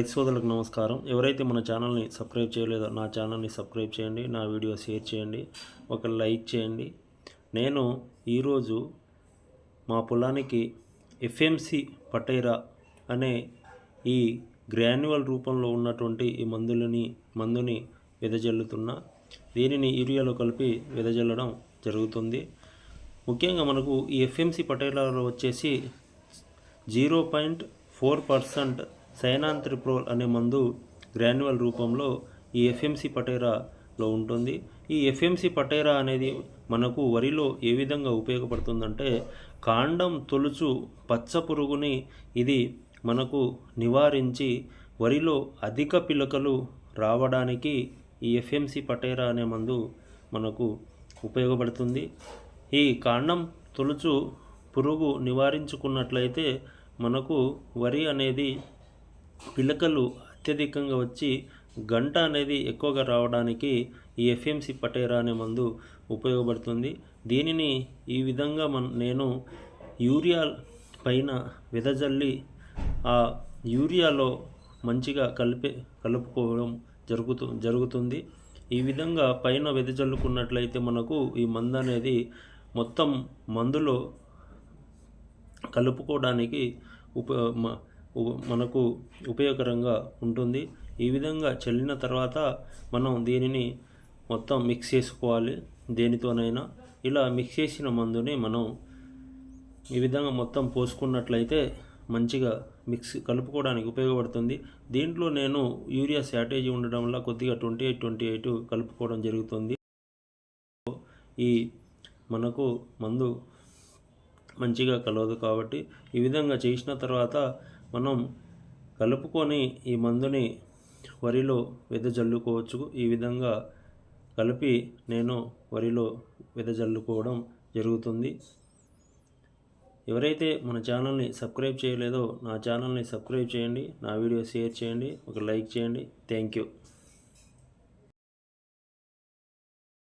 రైతు సోదరులకు నమస్కారం. ఎవరైతే మన ఛానల్ని సబ్స్క్రైబ్ చేయలేదో నా ఛానల్ని సబ్స్క్రైబ్ చేయండి నా వీడియో షేర్ చేయండి ఒక లైక్ చేయండి. నేను ఈరోజు మా పొలానికి ఎఫ్ఎంసి పటైరా అనే ఈ గ్రాన్యువల్ రూపంలో ఉన్నటువంటి ఈ మందులని మందుని వెదజల్లుతున్నా దీనిని యూరియాలో కలిపి వెదజల్లడం జరుగుతుంది. ముఖ్యంగా మనకు ఈ ఎఫ్ఎంసి పటైరాలో వచ్చేసి zero point four percent cyantraniliprole అనే మందు గ్రాన్యువల్ రూపంలో ఈ ఎఫ్ఎంసి పటేరాలో ఉంటుంది. ఈ ఎఫ్ఎంసి పటేరా అనేది మనకు వరిలో ఏ విధంగా ఉపయోగపడుతుందంటే కాండం తొలుచు పచ్చ పురుగుని ఇది మనకు నివారించి వరిలో అధిక పిలకలు రావడానికి ఈ ఎఫ్ఎంసి పటేరా అనే మందు మనకు ఉపయోగపడుతుంది. ఈ కాండం తొలుచు పురుగు నివారించుకున్నట్లయితే మనకు వరి అనేది పిలకలు అత్యధికంగా వచ్చి గంట అనేది ఎక్కువగా రావడానికి ఈ ఎఫ్ఎంసి పటేరా అనే మందు ఉపయోగపడుతుంది. దీనిని ఈ విధంగా మన నేను యూరియా పైన వెదజల్లి ఆ యూరియాలో మంచిగా కలిపే కలుపుకోవడం జరుగుతు జరుగుతుంది. ఈ విధంగా పైన వెదజల్లుకున్నట్లయితే మనకు ఈ మందు అనేది మొత్తం మందులో కలుపుకోవడానికి ఉప మనకు ఉపయోగకరంగా ఉంటుంది. ఈ విధంగా చల్లిన తర్వాత మనం దీనిని మొత్తం మిక్స్ చేసుకోవాలి. దేనితోనైనా ఇలా మిక్స్ చేసిన మందుని మనం ఈ విధంగా మొత్తం పోసుకున్నట్లయితే మంచిగా మిక్స్ కలుపుకోవడానికి ఉపయోగపడుతుంది. దీంట్లో నేను యూరియా శాటేజ్ ఉండడం వల్ల కొద్దిగా ట్వంటీ ఎయిట్ ట్వంటీ ఎయిట్ కలుపుకోవడం జరుగుతుంది. ఈ మనకు మందు మంచిగా కలవదు కాబట్టి ఈ విధంగా చేసిన తర్వాత మనం కలుపుకొని ఈ మందుని వరిలో వెదజల్లుకోవచ్చు. ఈ విధంగా కలిపి నేను వరిలో వెదజల్లుకోవడం జరుగుతుంది. ఎవరైతే మన ఛానల్ని సబ్స్క్రైబ్ చేయలేదో నా ఛానల్ని సబ్స్క్రైబ్ చేయండి నా వీడియో షేర్ చేయండి ఒక లైక్ చేయండి. Thank you.